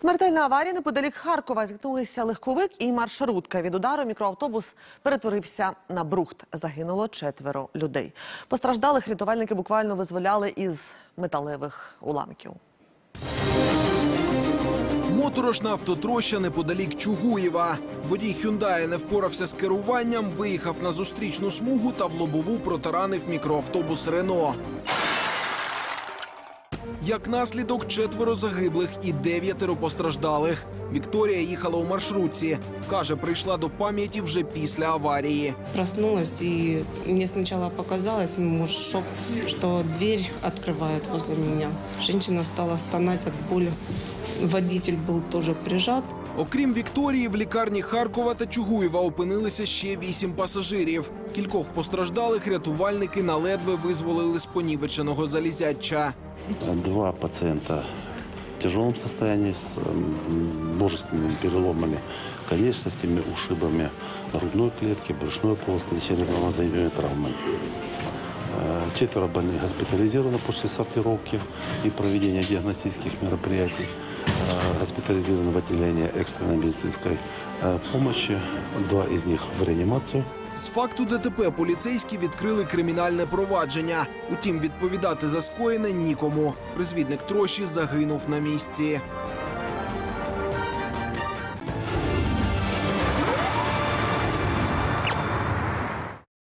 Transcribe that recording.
Смертельна аварія неподалік Харкова зіткнулися легковик і маршрутка. Від удару мікроавтобус перетворився на брухт. Загинуло четверо людей. Постраждалих рятувальники буквально визволяли із металевих уламків. Моторошна автотроща неподалік Чугуєва. Водій Хюндая не впорався з керуванням, виїхав на зустрічну смугу та в лобову протаранив мікроавтобус Рено. Як наслідок, четверо загиблих і дев'ятеро постраждалих. Вікторія їхала у маршрутці. Каже, прийшла до пам'яті вже після аварії. Проснулась, і мені спочатку показалось, ну, шок, що двері відкривають возле мене. Жінка стала стонати від боли Водитель был тоже прижат. Окрім Вікторії, в лікарні Харкова та Чугуєва опинилися ще вісім пасажирів. Кількох постраждалих рятувальники наледве визволили з понівеченого залізяча. Два пациента в тяжелом состоянии с м, множественными переломами конечностями, ушибами грудной клетки, брюшной полости, черепно-мозговыми травмами. Э, Четверо больных госпитализированы после сортировки и проведения диагностических мероприятий. Э, Госпитализированы в отделение экстренной медицинской э, помощи. Два из них в реанимацию. З факту ДТП поліцейські відкрили кримінальне провадження. Утім, відповідати за скоєне нікому. Призвідник трощі загинув на місці.